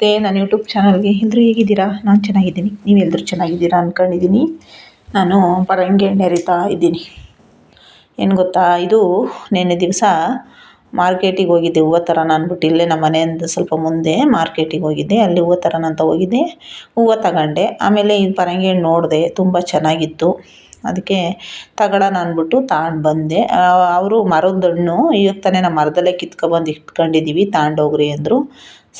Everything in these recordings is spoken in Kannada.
ನಮಸ್ತೆ, ನನ್ನ ಯೂಟ್ಯೂಬ್ ಚಾನಲ್ಗೆ ಎಲ್ಲರೂ ಹೇಗಿದ್ದೀರಾ? ನಾನು ಚೆನ್ನಾಗಿದ್ದೀನಿ. ನೀವೆಲ್ಲರೂ ಚೆನ್ನಾಗಿದ್ದೀರಾ ಅಂದ್ಕೊಂಡಿದ್ದೀನಿ ನಾನು ಪರಂಗಿ ಎಣ್ಣೆ ಹರಿತಾ ಇದ್ದೀನಿ. ಏನು ಗೊತ್ತಾ, ಇದು ನಿನ್ನೆ ದಿವಸ ಮಾರ್ಕೆಟಿಗೆ ಹೋಗಿದ್ದೆ. ಹೂವು ತರೋಣ ಅಂದ್ಬಿಟ್ಟು ಇಲ್ಲೇ ನಮ್ಮ ಮನೆಯಿಂದ ಸ್ವಲ್ಪ ಮುಂದೆ ಮಾರ್ಕೆಟಿಗೆ ಹೋಗಿದ್ದೆ. ಅಲ್ಲಿ ಹೂವು ತರೋಣ ಅಂತ ಹೋಗಿದ್ದೆ. ಹೂವು ತಗೊಂಡೆ. ಆಮೇಲೆ ಇದು ಪರಂಗಿ ಹಣ್ಣು ನೋಡಿದೆ, ತುಂಬ ಚೆನ್ನಾಗಿತ್ತು. ಅದಕ್ಕೆ ತಗೊಳ್ಳೋಣ ಅಂದ್ಬಿಟ್ಟು ತಗೊಂಡು ಬಂದೆ. ಅವರು ಮರದ ಹಣ್ಣು ಈಗ ತಾನೇ ನಮ್ಮ ಮರದಲ್ಲೇ ಕಿತ್ಕೊಬಂದು ಇಟ್ಕೊಂಡಿದ್ದೀವಿ ತಾಂಡೋಗ್ರಿ ಅಂದರು.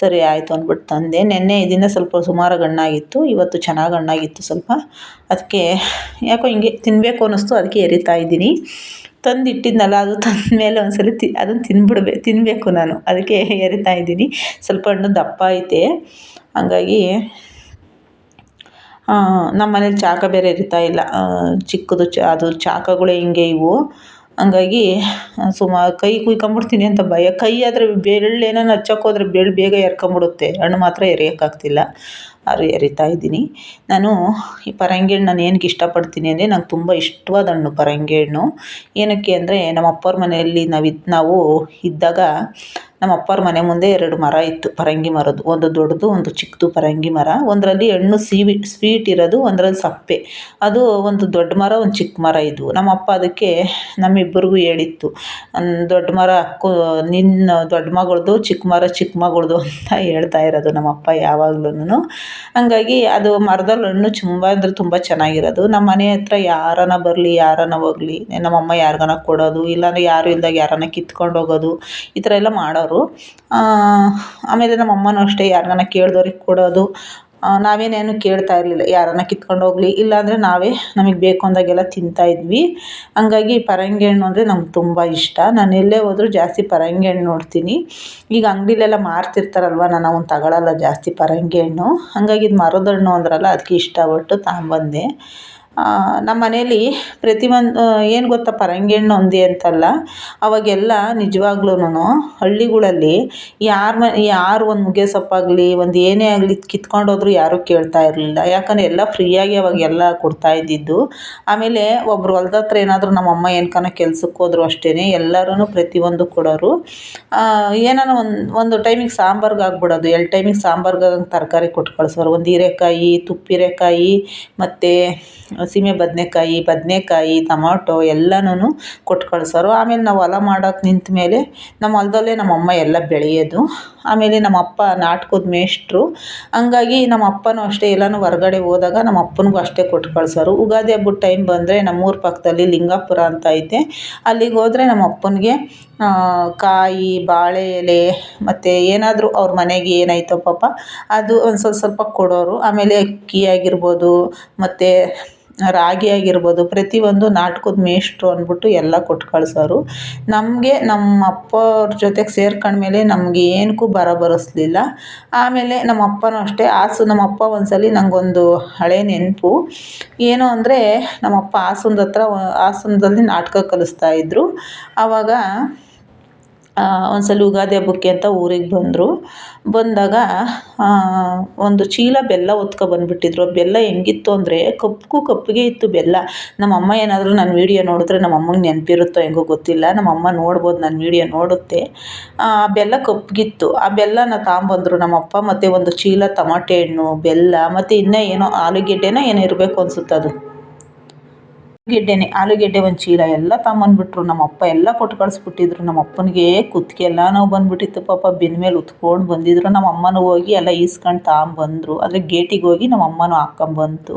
ಸರಿ ಆಯಿತು ಅಂದ್ಬಿಟ್ಟು ತಂದೆ. ನೆನ್ನೆ ಇದನ್ನ ಸ್ವಲ್ಪ ಸುಮಾರು ಹಣ್ಣಾಗಿತ್ತು ಇವತ್ತು ಚೆನ್ನಾಗಿ ಹಣ್ಣಾಗಿತ್ತು ಸ್ವಲ್ಪ. ಅದಕ್ಕೆ ಯಾಕೋ ಹಿಂಗೆ ತಿನ್ನಬೇಕು ಅನ್ನಿಸ್ತು, ಅದಕ್ಕೆ ಎರಿತಾ ಇದ್ದೀನಿ. ತಂದು ಇಟ್ಟಿದ್ನಲ್ಲ ಅದು ತಂದ ಮೇಲೆ ಸಲ ತಿ, ಅದನ್ನು ತಿನ್ಬಿಡ್ಬೇ ತಿನ್ನಬೇಕು ನಾನು. ಅದಕ್ಕೆ ಎರಿತಾ ಇದ್ದೀನಿ. ಸ್ವಲ್ಪ ಹಣ್ಣು ದಪ್ಪ ಐತೆ. ಹಂಗಾಗಿ ನಮ್ಮ ಮನೇಲಿ ಚಾಕ ಬೇರೆ ಎರಿತಾ ಇಲ್ಲ. ಚಿಕ್ಕದು ಚ, ಅದು ಚಾಕಗಳೇ ಹಿಂಗೆ ಇವು. ಹಂಗಾಗಿ ಸುಮಾರು ಕೈ ಕುಯ್ಕೊಂಬಿಡ್ತೀನಿ ಅಂತ ಭಯ. ಕೈ ಆದರೆ ಬೆರಳು ಏನಾನ ಹಚ್ಚೋಕ್ಕೋದ್ರೆ ಬೆರಳು ಬೇಗ ಎರ್ಕೊಂಬಿಡುತ್ತೆ. ಹಣ್ಣು ಮಾತ್ರ ಎರಿಯೋಕ್ಕಾಗ್ತಿಲ್ಲ ಆದ್ರೂ ಎರಿತಾ ಇದ್ದೀನಿ. ನಾನು ಈ ಪರಂಗಿ ಹಣ್ಣು ನಾನು ಏನಕ್ಕೆ ಇಷ್ಟಪಡ್ತೀನಿ ಅಂದರೆ ನಂಗೆ ತುಂಬ ಇಷ್ಟವಾದ ಹಣ್ಣು ಪರಂಗಿ ಹಣ್ಣು ಏನಕ್ಕೆ ಅಂದರೆ ನಮ್ಮ ಅಪ್ಪವ್ರ ಮನೆಯಲ್ಲಿ ನಾವು ನಾವು ಇದ್ದಾಗ ನಮ್ಮ ಅಪ್ಪರ ಮನೆ ಮುಂದೆ ಎರಡು ಮರ ಇತ್ತು, ಪರಂಗಿ ಮರದ್ದು. ಒಂದು ದೊಡ್ಡದು, ಒಂದು ಚಿಕ್ಕದು ಪರಂಗಿ ಮರ. ಒಂದರಲ್ಲಿ ಹಣ್ಣು ಸೀವಿ, ಸ್ವೀಟ್ ಇರೋದು, ಒಂದರಲ್ಲಿ ಸಪ್ಪೆ. ಅದು ಒಂದು ದೊಡ್ಡ ಮರ, ಒಂದು ಚಿಕ್ಕ ಮರ ಇದ್ವು. ನಮ್ಮ ಅಪ್ಪ ಅದಕ್ಕೆ ನಮ್ಮಿಬ್ಬರಿಗೂ ಹೇಳಿತ್ತು ದೊಡ್ಡ ಮರ ನಿನ್ನ ದೊಡ್ಡ ಮಗಳದು, ಚಿಕ್ಕ ಮರ ಚಿಕ್ಕ ಮಗಳದು ಅಂತ ಹೇಳ್ತಾ ಇರೋದು ನಮ್ಮ ಅಪ್ಪ ಯಾವಾಗ್ಲೂ ಹಂಗಾಗಿ ಅದು ಮರದಲ್ಲಿ ಹಣ್ಣು ತುಂಬ ಅಂದರೆ ತುಂಬ ಚೆನ್ನಾಗಿರೋದು. ನಮ್ಮ ಮನೆ ಹತ್ರ ಯಾರಾನ ಬರಲಿ, ಯಾರಾನ ಹೋಗಲಿ ನಮ್ಮಮ್ಮ ಯಾರಿಗಾನ ಕೊಡೋದು, ಇಲ್ಲಾಂದರೆ ಯಾರು ಇಲ್ದಾಗ ಯಾರನ್ನ ಕಿತ್ಕೊಂಡು ಹೋಗೋದು, ಈ ಥರ ಎಲ್ಲ ಮಾಡೋರು. ಆಮೇಲೆ ನಮ್ಮ ಅಮ್ಮನೂ ಅಷ್ಟೇ ಯಾರ್ಗಾನ ಕೇಳ್ದವ್ರಿಗೆ ಕೊಡೋದು. ನಾವೇನೇನು ಕೇಳ್ತಾ ಇರಲಿಲ್ಲ. ಯಾರನ್ನ ಕಿತ್ಕೊಂಡು ಹೋಗಲಿ, ಇಲ್ಲಾಂದರೆ ನಾವೇ ನಮಗೆ ಬೇಕು ಅಂದಾಗೆಲ್ಲ ತಿಂತಾಯಿದ್ವಿ ಹಂಗಾಗಿ ಪರಂಗಿ ಹಣ್ಣು ಅಂದರೆ ನಮ್ಗೆ ತುಂಬ ಇಷ್ಟ. ನಾನು ಎಲ್ಲೇ ಹೋದರೂ ಜಾಸ್ತಿ ಪರಂಗಿ ಹಣ್ಣು ನೋಡ್ತೀನಿ. ಈಗ ಅಂಗಡಿಲೆಲ್ಲ ಮಾರ್ತಿರ್ತಾರಲ್ವ, ನಾನು ಅವನ್ನ ತಗೊಳ್ಳಲ್ಲ ಜಾಸ್ತಿ ಪರಂಗಿ ಹಣ್ಣು ಹಂಗಾಗಿ ಇದು ಮರದ ಹಣ್ಣು ಅಂದ್ರಲ್ಲ ಅದಕ್ಕೆ ಇಷ್ಟಪಟ್ಟು ತಗೊಂಬಂದೆ ನಮ್ಮ ಮನೇಲಿ ಪ್ರತಿಯೊಂದು ಏನು ಗೊತ್ತಾ ಪರಂಗಿ ಹಣ್ಣು ಒಂದೇ ಅಂತಲ್ಲ, ಅವಾಗೆಲ್ಲ ನಿಜವಾಗ್ಲೂನು ಹಳ್ಳಿಗಳಲ್ಲಿ ಯಾರ ಮ, ಯಾರು ಒಂದು ನುಗ್ಗೆ ಸೊಪ್ಪಾಗಲಿ ಒಂದು ಏನೇ ಆಗಲಿ ಕಿತ್ಕೊಂಡು ಹೋದ್ರು ಯಾರೂ ಕೇಳ್ತಾ ಇರಲಿಲ್ಲ. ಯಾಕಂದರೆ ಎಲ್ಲ ಫ್ರೀಯಾಗಿ ಅವಾಗೆಲ್ಲ ಕೊಡ್ತಾ ಇದ್ದಿದ್ದು. ಆಮೇಲೆ ಒಬ್ರು ಹೊಲ್ದ ಹತ್ರ ಏನಾದರೂ ನಮ್ಮ ಅಮ್ಮ ಏನಕ್ಕನ ಕೆಲ್ಸಕ್ಕೆ ಹೋದ್ರು ಅಷ್ಟೇ ಎಲ್ಲರೂ ಪ್ರತಿಯೊಂದು ಕೊಡೋರು. ಏನಾನ ಒಂದು ಒಂದು ಟೈಮಿಗೆ ಸಾಂಬಾರ್ಗೆ ಆಗ್ಬಿಡೋದು. ಎರಡು ಟೈಮಿಗೆ ಸಾಂಬಾರ್ಗೆ ತರಕಾರಿ ಕೊಟ್ಟು ಕಳ್ಸೋರು. ಒಂದು ಹೀರೆಕಾಯಿ ತುಪ್ಪ ಮತ್ತು ಸೀಮೆ ಬದನೇಕಾಯಿ ಬದನೇಕಾಯಿ, ಟೊಮೊಟೊ ಎಲ್ಲನೂ ಕೊಟ್ಟು ಕಳ್ಸೋರು ಆಮೇಲೆ ನಾವು ಹೊಲ ಮಾಡೋಕೆ ನಿಂತ ಮೇಲೆ ನಮ್ಮ ಹೊಲದಲ್ಲೇ ನಮ್ಮ ಅಮ್ಮ ಎಲ್ಲ ಬೆಳೆಯೋದು. ಆಮೇಲೆ ನಮ್ಮ ಅಪ್ಪ ನಾಟಕದ ಮೇಷ್ಟ್ರು. ಹಂಗಾಗಿ ನಮ್ಮ ಅಪ್ಪನೂ ಅಷ್ಟೇ, ಎಲ್ಲನೂ ಹೊರ್ಗಡೆ ಹೋದಾಗ ನಮ್ಮ ಅಪ್ಪನಿಗೂ ಅಷ್ಟೇ ಕೊಟ್ಟು ಕಳ್ಸೋರು ಯುಗಾದಿ ಹಬ್ಬದ ಟೈಮ್ ಬಂದರೆ ನಮ್ಮೂರ ಪಕ್ಕದಲ್ಲಿ ಲಿಂಗಾಪುರ ಅಂತ ಐತೆ. ಅಲ್ಲಿಗೆ ಹೋದರೆ ನಮ್ಮ ಅಪ್ಪನಿಗೆ ಕಾಯಿ, ಬಾಳೆ ಎಲೆ ಮತ್ತು ಏನಾದರೂ ಅವ್ರ ಮನೆಗೆ ಏನಾಯ್ತೋ ಪಾಪ, ಅದು ಒಂದು ಸ್ವಲ್ಪ ಸ್ವಲ್ಪ ಕೊಡೋರು. ಆಮೇಲೆ ಅಕ್ಕಿ ಆಗಿರ್ಬೋದು, ಮತ್ತು ರಾಗಿ ಆಗಿರ್ಬೋದು ಪ್ರತಿಯೊಂದು ನಾಟಕದ ಮೇಷ್ಟ್ರು ಅಂದ್ಬಿಟ್ಟು ಎಲ್ಲ ಕೊಟ್ಟು ಕಳ್ಸೋರು. ನಮಗೆ ನಮ್ಮ ಅಪ್ಪ ಅವ್ರ ಜೊತೆಗೆ ಸೇರ್ಕೊಂಡ್ಮೇಲೆ ನಮ್ಗೆ ಏನಕ್ಕೂ ಬರ ಬರಿಸ್ಲಿಲ್ಲ. ಆಮೇಲೆ ನಮ್ಮ ಅಪ್ಪನೂ ಅಷ್ಟೇ. ಹಾಸು ನಮ್ಮ ಅಪ್ಪ ಒಂದ್ಸಲ ನಂಗೊಂದು ಹಳೆ ನೆನಪು. ಏನು ಅಂದರೆ ನಮ್ಮ ಅಪ್ಪ ಹಾಸನದ ಹತ್ರ, ಹಾಸನದಲ್ಲಿ ನಾಟಕ ಕಲಿಸ್ತಾ ಇದ್ದರು ಆವಾಗ ಒಂದು ಸಲ ಯುಗಾದಿ ಹಬ್ಬಕ್ಕೆ ಅಂತ ಊರಿಗೆ ಬಂದರು. ಬಂದಾಗ ಒಂದು ಚೀಲ ಬೆಲ್ಲ ಹೊತ್ಕೊಬಂದ್ಬಿಟ್ಟಿದ್ರು ಬೆಲ್ಲ ಹೆಂಗಿತ್ತು ಅಂದರೆ ಕಪ್ಪು ಕಪ್ಪಗೆ ಇತ್ತು ಬೆಲ್ಲ. ನಮ್ಮ ಅಮ್ಮ ಏನಾದರೂ ನನ್ನ ವೀಡಿಯೋ ನೋಡಿದ್ರೆ ನಮ್ಮಮ್ಮಂಗೆ ನೆನಪಿರುತ್ತೋ ಹೆಂಗೋ ಗೊತ್ತಿಲ್ಲ. ನಮ್ಮಮ್ಮ ನೋಡ್ಬೋದು ನನ್ನ ವೀಡಿಯೋ ನೋಡುತ್ತೆ. ಆ ಬೆಲ್ಲ ಕಪ್ಪಗಿತ್ತು. ಆ ಬೆಲ್ಲನ ತಗೊಂಬಂದ್ರು ನಮ್ಮಪ್ಪ ಮತ್ತು ಒಂದು ಚೀಲ, ತಮಾಟೆ ಹಣ್ಣು, ಬೆಲ್ಲ ಮತ್ತು ಇನ್ನೂ ಏನೋ ಆಲೂಗೆಡ್ಡೆನೋ ಏನೋ ಇರಬೇಕು ಅನ್ಸುತ್ತೆ ಅದು ಗೆಡ್ಡೆನೆ, ಆಲೂಗೆಡ್ಡೆ ಒಂದು ಚೀಲ ಎಲ್ಲ ತಗೊಂಬಂದ್ಬಿಟ್ರು ನಮ್ಮಪ್ಪ ಎಲ್ಲ ಕೊಟ್ಟು ಕಳಿಸ್ಬಿಟ್ಟಿದ್ರು. ನಮ್ಮ ಅಪ್ಪನಿಗೆ ಕುತ್ತಿಗೆ ಎಲ್ಲ ನೋವು ಬಂದ್ಬಿಟ್ಟಿತ್ತು ಪಾಪ. ಬೆನ್ನ ಮೇಲೆ ಉತ್ಕೊಂಡ್ ಬಂದಿದ್ರು. ನಮ್ಮ ಅಮ್ಮನೂ ಹೋಗಿ ಎಲ್ಲ ಈಸ್ಕೊಂಡು ತಗೊಂಬಂದ್ರು. ಆದರೆ ಗೇಟಿಗೆ ಹೋಗಿ ನಮ್ಮ ಅಮ್ಮನೂ ಹಾಕ್ಕೊಂಬಂತು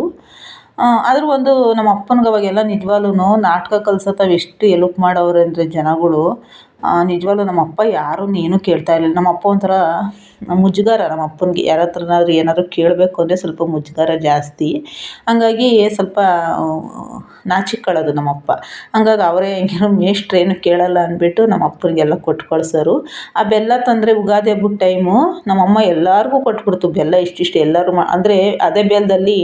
ಆದರೂ ಒಂದು ನಮ್ಮ ಅಪ್ಪನಿಗೆ ಅವಾಗೆಲ್ಲ ನಿಜವಾಗ್ಲೂ ನಾಟಕ ಕಲ್ಸೋತಾವ ಎಷ್ಟು ಎಲುಪ್ ಮಾಡವ್ರೆ ಅಂದರೆ ಜನಗಳು. ನಿಜವಾಗ್ಲೂ ನಮ್ಮ ಅಪ್ಪ ಯಾರನ್ನೂ ಏನೂ ಕೇಳ್ತಾ ಇರಲಿಲ್ಲ. ನಮ್ಮ ಅಪ್ಪ ಒಂಥರ ಮುಜುಗರ ನಮ್ಮ ಅಪ್ಪನಿಗೆ. ಯಾರ ಹತ್ರನಾದ್ರೂ ಏನಾದರೂ ಕೇಳಬೇಕು ಅಂದರೆ ಸ್ವಲ್ಪ ಮುಜುಗರ ಜಾಸ್ತಿ. ಹಂಗಾಗಿ ಸ್ವಲ್ಪ ನಾಚಿಕೊಳ್ಳೋದು ನಮ್ಮ ಅಪ್ಪ. ಹಂಗಾಗಿ ಅವರೇ ಹೆಂಗೇನೋ ಮೇಷ್ಟ್ರು ಏನು ಕೇಳಲ್ಲ ಅಂದ್ಬಿಟ್ಟು ನಮ್ಮ ಅಪ್ಪನಿಗೆಲ್ಲ ಕೊಟ್ಟು ಕಳ್ಸೋರು ಆ ಬೆಲ್ಲ ತಂದರೆ ಯುಗಾದಿ ಹಬ್ಬದ ಟೈಮು ನಮ್ಮ ಅಮ್ಮ ಎಲ್ಲರಿಗೂ ಕೊಟ್ಬಿಡ್ತು. ಬೆಲ್ಲ ಇಷ್ಟಿಷ್ಟು ಎಲ್ಲರೂ ಮಾ, ಅಂದರೆ ಅದೇ ಬೆಲ್ಲದಲ್ಲಿ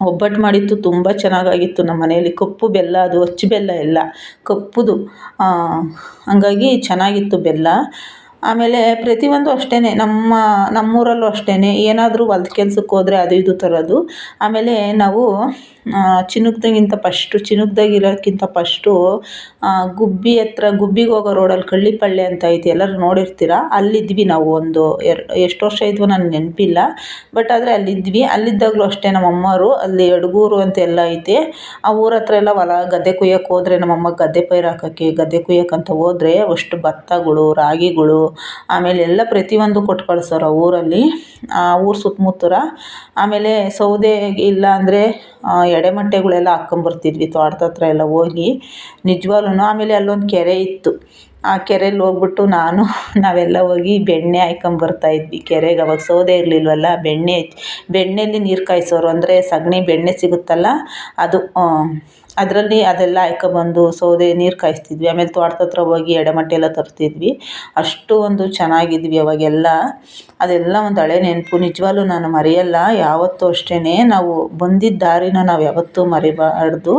ಒಬ್ಬಟ್ಟು ಮಾಡಿತ್ತು ತುಂಬ ಚೆನ್ನಾಗಾಗಿತ್ತು ನಮ್ಮ ಮನೆಯಲ್ಲಿ. ಕಪ್ಪು ಬೆಲ್ಲ, ಅದು ಅಚ್ಚು ಬೆಲ್ಲ ಎಲ್ಲ. ಕಪ್ಪುದು ಹಂಗಾಗಿ ಚೆನ್ನಾಗಿತ್ತು ಬೆಲ್ಲ. ಆಮೇಲೆ ಪ್ರತಿಯೊಂದು ಅಷ್ಟೇ ನಮ್ಮ, ನಮ್ಮೂರಲ್ಲೂ ಅಷ್ಟೇ ಏನಾದರೂ ಹೊಲ್ದ ಕೆಲ್ಸಕ್ಕೆ ಹೋದ್ರೆ ಅದು ಇದು ತರೋದು. ಆಮೇಲೆ ನಾವು ಚಿನುಕ್ದಾಗಿಂತ ಪಶ್ಟು ಚಿನುಕ್ದಾಗಿರೋಕ್ಕಿಂತ ಪಶ್ಟು ಗುಬ್ಬಿ ಹತ್ರ, ಗುಬ್ಬಿಗೆ ಹೋಗೋ ರೋಡಲ್ಲಿ ಕಳ್ಳಿಪಳ್ಳಿ ಅಂತ ಐತೆ, ಎಲ್ಲರೂ ನೋಡಿರ್ತೀರ? ಅಲ್ಲಿದ್ವಿ ನಾವು ಒಂದು ಎರಡು ಎಷ್ಟು ವರ್ಷ ಇದ್ವೋ ನನಗೆ ನೆನಪಿಲ್ಲ. ಬಟ್ ಆದರೆ ಅಲ್ಲಿದ್ವಿ. ಅಲ್ಲಿದ್ದಾಗಲೂ ಅಷ್ಟೇ ನಮ್ಮ ಅಮ್ಮವರು ಅಲ್ಲಿ ಯಡಗೂರು ಅಂತ ಎಲ್ಲ ಐತೆ. ಆ ಊರ ಹತ್ರ ಎಲ್ಲ ಹೊಲ, ಗದ್ದೆ ಕುಯ್ಯೋಕ್ಕೆ ಹೋದ್ರೆ ನಮ್ಮ ಅಮ್ಮ ಗದ್ದೆ ಪೈರು ಹಾಕೋಕ್ಕೆ, ಗದ್ದೆ ಕುಯ್ಯೋಕ್ಕಂತ ಹೋದ್ರೆ ಅಷ್ಟು ಭತ್ತಗಳು, ರಾಗಿಗಳು ಆಮೇಲೆ ಎಲ್ಲ ಪ್ರತಿಯೊಂದು ಕೊಟ್ಟು ಆ ಊರಲ್ಲಿ. ಆ ಊರು ಸುತ್ತಮುತ್ತರ. ಆಮೇಲೆ ಸೌದೆ ಇಲ್ಲ ಅಂದರೆ ಎಡೆಮಟ್ಟೆಗಳೆಲ್ಲ ಹಾಕ್ಕೊಂಬರ್ತಿದ್ವಿ ತೋಟದ ಹತ್ರ ಎಲ್ಲ ಹೋಗಿ. ನಿಜವಾಗ್ಲೂ ಆಮೇಲೆ ಅಲ್ಲೊಂದು ಕೆರೆ ಇತ್ತು. ಆ ಕೆರೆಯಲ್ಲಿ ಹೋಗ್ಬಿಟ್ಟು ನಾನು, ನಾವೆಲ್ಲ ಹೋಗಿ ಬೆಣ್ಣೆ ಹಾಯ್ಕೊಂಬರ್ತಾಯಿದ್ವಿ ಕೆರೆಗೆ. ಅವಾಗ ಸೌದೆ ಇರಲಿಲ್ವಲ್ಲ, ಬೆಣ್ಣೆ ಬೆಣ್ಣೆಯಲ್ಲಿ ನೀರು ಕಾಯಿಸೋರು ಅಂದರೆ ಸಗಣಿ ಬೆಣ್ಣೆ ಸಿಗುತ್ತಲ್ಲ, ಅದು ಅದರಲ್ಲಿ ಅದೆಲ್ಲ ಹಾಯ್ಕೊಬಂದು ಸೌದೆ ನೀರು ಕಾಯಿಸ್ತಿದ್ವಿ. ಆಮೇಲೆ ತೋಟದ ಹತ್ರ ಹೋಗಿ ಎಡೆಮಟ್ಟೆ ಎಲ್ಲ ತರ್ತಿದ್ವಿ. ಅಷ್ಟು ಒಂದು ಚೆನ್ನಾಗಿದ್ವಿ ಅವಾಗೆಲ್ಲ. ಅದೆಲ್ಲ ಒಂದು ಹಳೆ ನೆನಪು. ನಿಜವಾಗ್ಲೂ ನಾನು ಮರೆಯಲ್ಲ. ಯಾವತ್ತೂ ಅಷ್ಟೇ ನಾವು ಬಂದಿದ್ದ ದಾರಿನ ನಾವು ಯಾವತ್ತೂ ಮರಿಬಾರ್ದು.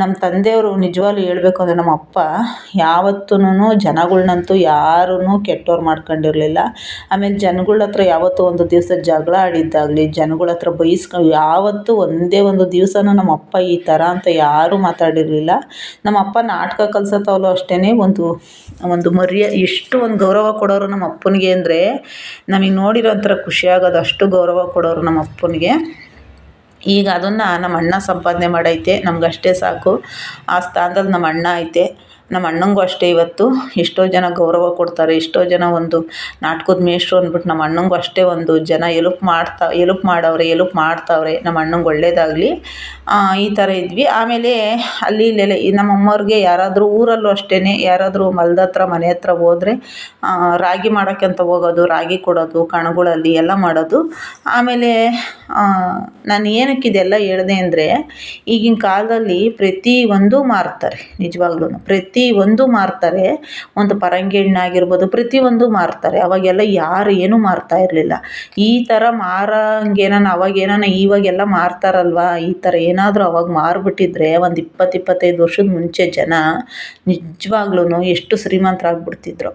ನಮ್ಮ ತಂದೆಯವರು ನಿಜವಾಗ್ಲೂ ಹೇಳ್ಬೇಕು ಅಂದರೆ ನಮ್ಮ ಅಪ್ಪ ಯಾವತ್ತೂನು ಜನಗಳ್ನಂತೂ ಯಾರನ್ನೂ ಕೆಟ್ಟವ್ರು ಮಾಡ್ಕೊಂಡಿರಲಿಲ್ಲ. ಆಮೇಲೆ ಜನಗಳ ಹತ್ರ ಯಾವತ್ತೂ ಒಂದು ದಿವಸ ಜಗಳ ಆಡಿದ್ದಾಗಲಿ, ಜನಗಳ ಹತ್ರ ಬೈಸ್ಕೊ, ಯಾವತ್ತೂ ಒಂದೇ ಒಂದು ದಿವಸನೂ ನಮ್ಮ ಅಪ್ಪ ಈ ಥರ ಅಂತ ಯಾರೂ ಮಾತಾಡಿರಲಿಲ್ಲ. ನಮ್ಮ ಅಪ್ಪ ನಾಟಕ ಕಲ್ಸೋತವಲು ಅಷ್ಟೇ ಒಂದು ಒಂದು ಮರ್ಯ, ಎಷ್ಟು ಒಂದು ಗೌರವ ಕೊಡೋರು ನಮ್ಮ ಅಪ್ಪನಿಗೆ ಅಂದರೆ ನಮಗೆ ನೋಡಿರೋ ಒಂಥರ ಖುಷಿ ಆಗೋದು ಅಷ್ಟು ಗೌರವ ಕೊಡೋರು ನಮ್ಮ ಅಪ್ಪನಿಗೆ. ಈಗ ಅದನ್ನು ನಮ್ಮ ಅಣ್ಣ ಸಂಪಾದನೆ ಮಾಡೈತೆ ನಮ್ಗೆ ಅಷ್ಟೇ ಸಾಕು. ಆ ಸ್ಥಾನದಲ್ಲಿ ನಮ್ಮ ಅಣ್ಣ ಐತೆ. ನಮ್ಮ ಅಣ್ಣಂಗೂ ಅಷ್ಟೇ ಇವತ್ತು. ಎಷ್ಟೋ ಜನ ಗೌರವ ಕೊಡ್ತಾರೆ, ಎಷ್ಟೋ ಜನ ಒಂದು ನಾಟಕದ ಮೇಷ್ಟ್ರು ಅಂದ್ಬಿಟ್ಟು ನಮ್ಮ ಅಣ್ಣಂಗೂ ಅಷ್ಟೇ ಒಂದು ಜನ ಎಲುಪ್ ಮಾಡ್ತಾ, ಎಲುಪ್ ಮಾಡವ್ರೆ, ಎಲುಪ್ ಮಾಡ್ತಾವ್ರೆ, ನಮ್ಮ ಅಣ್ಣಂಗೆ ಒಳ್ಳೆಯದಾಗಲಿ ಈ ಥರ ಇದ್ವಿ. ಆಮೇಲೆ ಅಲ್ಲಿ ಇಲ್ಲೆಲ್ಲ ನಮ್ಮ ಅಮ್ಮವ್ರಿಗೆ ಯಾರಾದರೂ ಊರಲ್ಲೂ ಅಷ್ಟೇ ಯಾರಾದರೂ ಮಲ್ದ ಹತ್ರ, ಮನೆ ಹತ್ರ ಹೋದರೆ ರಾಗಿ ಮಾಡೋಕ್ಕಂತ ಹೋಗೋದು, ರಾಗಿ ಕೊಡೋದು, ಕಣಗಳಲ್ಲಿ ಎಲ್ಲ ಮಾಡೋದು. ಆಮೇಲೆ ನಾನು ಏನಕ್ಕೆ ಇದೆಲ್ಲ ಹೇಳಿದೆ ಅಂದರೆ ಈಗಿನ ಕಾಲದಲ್ಲಿ ಪ್ರತಿ ಒಂದು ಮಾರ್ತಾರೆ ನಿಜವಾಗ್ಲೂ ಪ್ರತಿ ಒಂದು ಮಾರ್ತಾರೆ. ಒಂದು ಪರಂಗಿ ಹಣ್ಣು ಆಗಿರ್ಬೋದು ಪ್ರತಿಯೊಂದು ಮಾರ್ತಾರೆ. ಅವಾಗೆಲ್ಲ ಯಾರು ಏನೂ ಮಾರ್ತಾ ಇರಲಿಲ್ಲ. ಈ ಥರ ಮಾರಂಗೇನನ ಅವಾಗ ಏನಾನ ಇವಾಗೆಲ್ಲ ಮಾರ್ತಾರಲ್ವ? ಈ ಥರ ಏನಾದರೂ ಅವಾಗ ಮಾರಿಬಿಟ್ಟಿದ್ರೆ ಒಂದು ಇಪ್ಪತ್ತು ಇಪ್ಪತ್ತೈದು ವರ್ಷದ ಮುಂಚೆ ಜನ ನಿಜವಾಗ್ಲೂ ಎಷ್ಟು ಶ್ರೀಮಂತರಾಗ್ಬಿಡ್ತಿದ್ರು.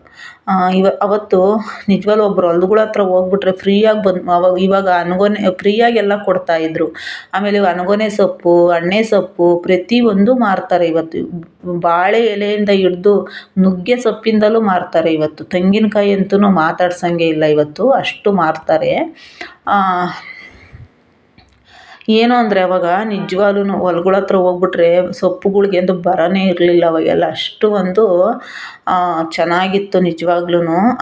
ಇವ, ಅವತ್ತು ನಿಜವಾಗ್ಲೂ ಒಬ್ಬರು ಹೊಲ್ದುಗಳ ಹತ್ರ ಹೋಗ್ಬಿಟ್ರೆ ಫ್ರೀಯಾಗಿ ಬಂದು ಅವಾಗ ಇವಾಗ ಅನ್ಗೊನೆ, ಫ್ರೀಯಾಗಿ ಎಲ್ಲ ಕೊಡ್ತಾಯಿದ್ರು ಆಮೇಲೆ ಅನುಗೊನೆ ಸೊಪ್ಪು, ಅಣ್ಣೆ ಸೊಪ್ಪು ಪ್ರತಿಯೊಂದು ಮಾರ್ತಾರೆ ಇವತ್ತು. ಬಾಳೆ ಎಲೆಯಿಂದ ಹಿಡ್ದು ನುಗ್ಗೆ ಸೊಪ್ಪಿಂದಲೂ ಮಾರ್ತಾರೆ ಇವತ್ತು. ತೆಂಗಿನಕಾಯಿ ಅಂತೂ ಮಾತಾಡ್ಸೋಂಗೆ ಇಲ್ಲ ಇವತ್ತು, ಅಷ್ಟು ಮಾರ್ತಾರೆ. ಏನು ಅಂದರೆ ಅವಾಗ ನಿಜವಾಗ್ಲೂ ಹೊಲ್ಗಳ ಹತ್ರ ಹೋಗ್ಬಿಟ್ರೆ ಸೊಪ್ಪುಗಳ್ಗೆ ಅಂತೂ ಬರನೇ ಇರಲಿಲ್ಲ ಅವಾಗೆಲ್ಲ. ಅಷ್ಟು ಒಂದು ಚೆನ್ನಾಗಿತ್ತು ನಿಜವಾಗ್ಲೂ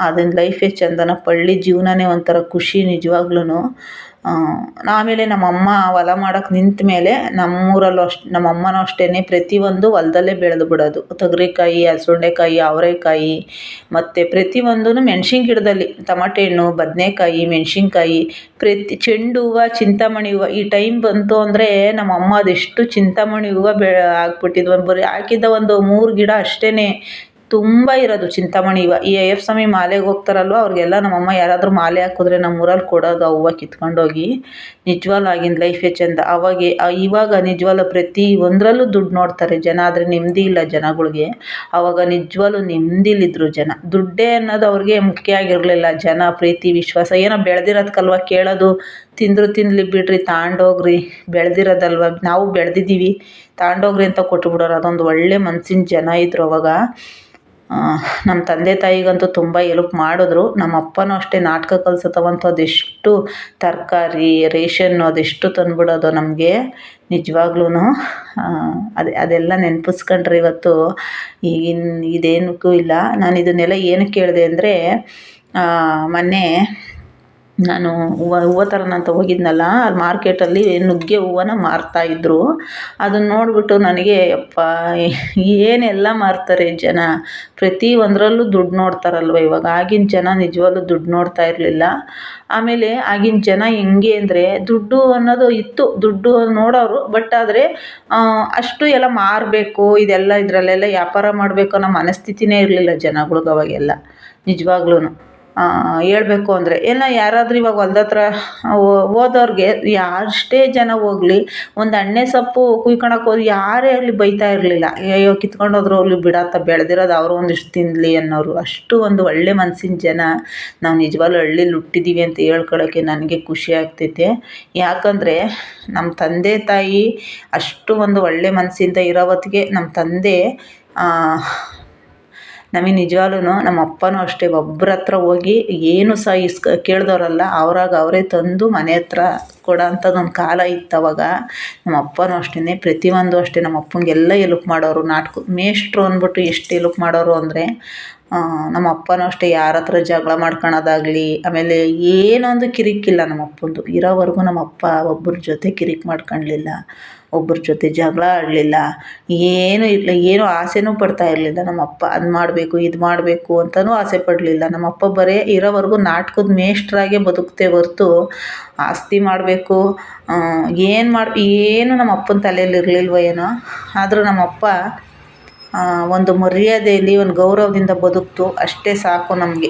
ಅದನ್ನ ಲೈಫೇ ಚಂದನ ಹಳ್ಳಿ ಜೀವನನೇ ಒಂಥರ ಖುಷಿ ನಿಜವಾಗ್ಲೂ ಆಮೇಲೆ ನಮ್ಮ ಅಮ್ಮ ಹೊಲ ಮಾಡೋಕೆ ನಿಂತ ಮೇಲೆ ನಮ್ಮೂರಲ್ಲೂ ಅಷ್ಟು ನಮ್ಮ ಅಮ್ಮನೂ ಅಷ್ಟೇ ಪ್ರತಿಯೊಂದು ಹೊಲ್ದಲ್ಲೇ ಬೆಳೆದು ಬಿಡೋದು. ತೊಗರಿಕಾಯಿ ಹಲ್ಸುಂಡೆಕಾಯಿ ಅವರೇಕಾಯಿ ಮತ್ತು ಪ್ರತಿಯೊಂದೂ ಮೆಣ್ಸಿನ ಗಿಡದಲ್ಲಿ ತಮಟೆ ಹಣ್ಣು, ಬದನೇಕಾಯಿ, ಮೆಣ್ಸಿನ್ಕಾಯಿ, ಪ್ರತಿ ಚೆಂಡು ಹೂವು, ಚಿಂತಾಮಣಿ ಹೂವು, ಈ ಟೈಮ್ ಬಂತು ಅಂದರೆ ನಮ್ಮ ಅಮ್ಮ ಅದೆಷ್ಟು ಚಿಂತಾಮಣಿ ಹೂವು ಬೆ, ಹಾಕ್ಬಿಟ್ಟಿದ್ವು. ಬರೀ ಹಾಕಿದ್ದ ಒಂದು ಮೂರು ಗಿಡ ಅಷ್ಟೇ ತುಂಬ ಇರೋದು. ಚಿಂತಾಮಣಿ, ಇವ ಈ ಅಯ್ಯಪ್ಪ ಸ್ವಾಮಿ ಮಾಲೆಗೆ ಹೋಗ್ತಾರಲ್ವ? ಅವ್ರಿಗೆಲ್ಲ ನಮ್ಮಮ್ಮ ಯಾರಾದರೂ ಮಾಲೆ ಹಾಕಿದ್ರೆ ನಮ್ಮ ಊರಲ್ಲಿ ಕೊಡೋದು ಆ ಹೂವು ಕಿತ್ಕೊಂಡೋಗಿ ನಿಜವಾಗ್ಲೂ ಆಗಿನ ಲೈಫೇ ಚೆಂದ. ಅವಾಗೆ ಇವಾಗ ನಿಜವಾಗ್ಲೂ ಪ್ರತಿ ಒಂದರಲ್ಲೂ ದುಡ್ಡು ನೋಡ್ತಾರೆ ಜನ, ಆದರೆ ನೆಮ್ಮದಿ ಇಲ್ಲ ಜನಗಳಿಗೆ. ಆವಾಗ ನಿಜವಾಗ್ಲೂ ನೆಮ್ಮದಿಲಿದ್ರು ಜನ. ದುಡ್ಡೇ ಅನ್ನೋದು ಅವ್ರಿಗೆ ಮುಖ್ಯ ಆಗಿರಲಿಲ್ಲ. ಜನ, ಪ್ರೀತಿ, ವಿಶ್ವಾಸ, ಏನೋ ಬೆಳೆದಿರೋದ್ಕಲ್ವ? ಕೇಳೋದು, ತಿಂದರು ತಿನ್ನಲಿ ಬಿಡ್ರಿ, ತಾಂಡೋಗ್ರಿ. ಬೆಳೆದಿರೋದಲ್ವ? ನಾವು ಬೆಳೆದಿದ್ದೀವಿ, ತಾಂಡೋಗ್ರಿ ಅಂತ ಕೊಟ್ಟುಬಿಡೋರು ಅದೊಂದು ಒಳ್ಳೆ ಮನ್ಸಿನ ಜನ ಇದ್ರು ಅವಾಗ. ನಮ್ಮ ತಂದೆ ತಾಯಿಗಂತೂ ತುಂಬ ಎಲ್ಪ್ ಮಾಡಿದ್ರು. ನಮ್ಮ ಅಪ್ಪನೂ ಅಷ್ಟೇ ನಾಟಕ ಕಲ್ಸೋತವಂತೂ ಅದೆಷ್ಟು ತರಕಾರಿ ರೇಷನ್ನು ಅದೆಷ್ಟು ತಂದುಬಿಡೋದು ನಮಗೆ. ನಿಜವಾಗ್ಲೂ ಅದೇ, ಅದೆಲ್ಲ ನೆನಪಿಸ್ಕೊಂಡ್ರೆ ಇವತ್ತು. ಈಗಿನ, ಇದೇನಕ್ಕೂ ಇಲ್ಲ. ನಾನು ಇದನ್ನೆಲ್ಲ ಏನಕ್ಕೆ ಹೇಳಿದೆ ಅಂದರೆ ಮೊನ್ನೆ ನಾನು ಹೂವು ಹೂವು ತರೋಣ ಅಂತ ಹೋಗಿದ್ನಲ್ಲ ಅಲ್ಲಿ ಮಾರ್ಕೆಟಲ್ಲಿ ನುಗ್ಗೆ ಹೂವನ್ನ ಇದ್ದರು ಅದನ್ನು ನೋಡಿಬಿಟ್ಟು ನನಗೆ ಅಪ್ಪ ಏನೆಲ್ಲ ಮಾರ್ತಾರೆ ಜನ? ಪ್ರತಿ ಒಂದರಲ್ಲೂ ದುಡ್ಡು ನೋಡ್ತಾರಲ್ವ ಇವಾಗ? ಆಗಿನ ಜನ ನಿಜವಾಗ್ಲೂ ದುಡ್ಡು ನೋಡ್ತಾ ಇರಲಿಲ್ಲ. ಆಮೇಲೆ ಆಗಿನ ಜನ ಹೆಂಗೆ ಅಂದರೆ, ದುಡ್ಡು ಅನ್ನೋದು ಇತ್ತು, ದುಡ್ಡು ನೋಡೋರು, ಬಟ್ ಆದರೆ ಅಷ್ಟು ಎಲ್ಲ ಮಾರಬೇಕು, ಇದೆಲ್ಲ ಇದರಲ್ಲೆಲ್ಲ ವ್ಯಾಪಾರ ಮಾಡಬೇಕು ಅನ್ನೋ ಮನಸ್ಥಿತಿನೇ ಇರಲಿಲ್ಲ ಜನಗಳ್ಗೆ ಅವಾಗೆಲ್ಲ. ನಿಜವಾಗ್ಲೂ ಹೇಳ್ಬೇಕು ಅಂದರೆ ಎಲ್ಲ ಯಾರಾದರೂ ಇವಾಗ ಹೊಲ್ದ ಹತ್ರ ಹೋದವ್ರಿಗೆ ಎಷ್ಟೇ ಜನ ಹೋಗ್ಲಿ, ಒಂದು ಅಣ್ಣೆ ಸೊಪ್ಪು ಕುಯ್ಕೊಳಕ್ಕೆ ಹೋದ್ರೆ ಯಾರೇ ಅಲ್ಲಿ ಬೈತಾ ಇರಲಿಲ್ಲ. ಅಯ್ಯೋ ಕಿತ್ಕೊಂಡು ಹೋದ್ರು ಹೋಗಲಿ ಬಿಡತ್ತ ಬೆಳೆದಿರೋದು ಅವರು ಒಂದಿಷ್ಟು ತಿನ್ನಲಿ ಅನ್ನೋರು. ಅಷ್ಟು ಒಂದು ಒಳ್ಳೆ ಮನ್ಸಿನ ಜನ. ನಾವು ನಿಜವಾಗ್ಲೂ ಹಳ್ಳೀಲಿ ಹುಟ್ಟಿದ್ದೀವಿ ಅಂತ ಹೇಳ್ಕೊಳಕ್ಕೆ ನನಗೆ ಖುಷಿ ಆಗ್ತೈತೆ. ಯಾಕಂದರೆ ನಮ್ಮ ತಂದೆ ತಾಯಿ ಅಷ್ಟು ಒಂದು ಒಳ್ಳೆ ಮನಸ್ಸಿಂದ ಇರೋ ಹೊತ್ತಿಗೆ ನಮ್ಮ ತಂದೆ ನಮಗೆ ನಿಜವಾಗ್ಲೂ ನಮ್ಮ ಅಪ್ಪನೂ ಅಷ್ಟೇ ಒಬ್ಬರ ಹತ್ರ ಹೋಗಿ ಏನು ಸಹ ಇಸ್ಕ ಕೇಳಿದವ್ರಲ್ಲ ಅವ್ರಾಗ ಅವರೇ ತಂದು ಮನೆ ಹತ್ರ ಕೊಡೋಂಥದ್ದೊಂದು ಕಾಲ ಇತ್ತು ಅವಾಗ. ನಮ್ಮ ಅಪ್ಪನೂ ಅಷ್ಟೇ ಪ್ರತಿಯೊಂದು ಅಷ್ಟೇ, ನಮ್ಮ ಅಪ್ಪಂಗೆಲ್ಲ ಎಲುಪ್ ಮಾಡೋರು, ನಾಟಕ, ಮೇಷ್ಟ್ರು ಅಂದ್ಬಿಟ್ಟು ಎಷ್ಟು ಎಲುಪ್ ಮಾಡೋರು ಅಂದರೆ ನಮ್ಮ ಅಪ್ಪನೂ ಅಷ್ಟೇ ಯಾರ ಹತ್ರ ಜಗಳ ಮಾಡ್ಕೊಳೋದಾಗ್ಲಿ, ಆಮೇಲೆ ಏನೊಂದು ಕಿರಿಕಿಲ್ಲ ನಮ್ಮ ಅಪ್ಪಂದು. ಇರೋವರೆಗೂ ನಮ್ಮ ಅಪ್ಪ ಒಬ್ಬರ ಜೊತೆ ಕಿರಿಕ್ ಮಾಡ್ಕೊಳ್ಲಿಲ್ಲ. ಒಬ್ರ ಜೊತೆ ಜಗಳ ಆಡಲಿಲ್ಲ, ಏನೂ ಇಲ್ಲ, ಏನೂ ಆಸೆನೂ ಪಡ್ತಾ ಇರಲಿಲ್ಲ. ನಮ್ಮ ಅಪ್ಪ ಅದು ಮಾಡಬೇಕು, ಇದು ಮಾಡಬೇಕು ಅಂತಲೂ ಆಸೆ ಪಡಲಿಲ್ಲ. ನಮ್ಮ ಅಪ್ಪ ಬರೀ ಇರೋವರೆಗೂ ನಾಟಕದ ಮೇಷ್ಟ್ರಾಗೆ ಬದುಕುತ್ತೆ ಹೊರ್ತು ಆಸ್ತಿ ಮಾಡಬೇಕು. ಏನು ಮಾಡಿ, ಏನು ನಮ್ಮ ಅಪ್ಪನ ಇರಲಿಲ್ವ ಇರಲಿಲ್ವೋ ಏನೋ. ಆದರೂ ನಮ್ಮ ಅಪ್ಪ ಒಂದು ಮರ್ಯಾದೆಯಲ್ಲಿ, ಒಂದು ಗೌರವದಿಂದ ಬದುಕಿತು. ಅಷ್ಟೇ ಸಾಕು ನಮಗೆ.